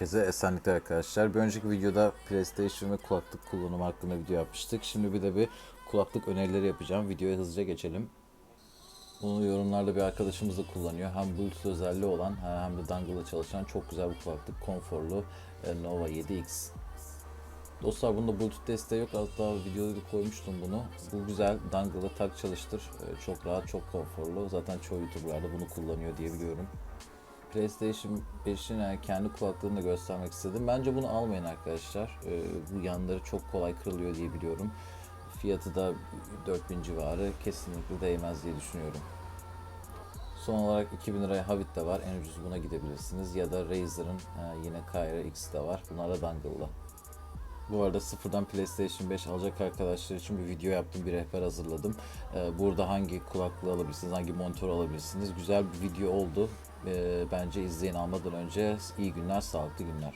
Herkese esenlikler arkadaşlar. Bir önceki videoda PlayStation ve kulaklık kullanımı hakkında video yapmıştık. Şimdi bir de bir kulaklık önerileri yapacağım. Videoya hızlıca geçelim. Bunu yorumlarda bir arkadaşımız da kullanıyor. Hem Bluetooth özelliği olan hem de dongle'la çalışan çok güzel bir kulaklık. Konforlu e, Nova 7X. Dostlar bunda Bluetooth desteği yok. Hatta videoda da koymuştum bunu. Bu güzel. Dongle'la tak çalıştır. E, Çok rahat, çok konforlu. Zaten çoğu YouTuber'lar da bunu kullanıyor diye biliyorum. PlayStation 5'in yani kendi kulaklığını da göstermek istedim. Bence bunu almayın arkadaşlar. Ee, bu yanları çok kolay kırılıyor diye biliyorum. Fiyatı da 4000 civarı. Kesinlikle değmez diye düşünüyorum. Son olarak 2000 liraya Havit de var. En ucuz buna gidebilirsiniz. Ya da Razer'ın e, yine Kyra X de var. Bunlar da dongle'lı. Bu arada sıfırdan PlayStation 5 alacak arkadaşlar için bir video yaptım, bir rehber hazırladım. Ee, Burada hangi kulaklığı alabilirsiniz, hangi monitör alabilirsiniz. Güzel bir video oldu. Ee, Bence izleyin almadan önce iyi günler, sağlıklı günler.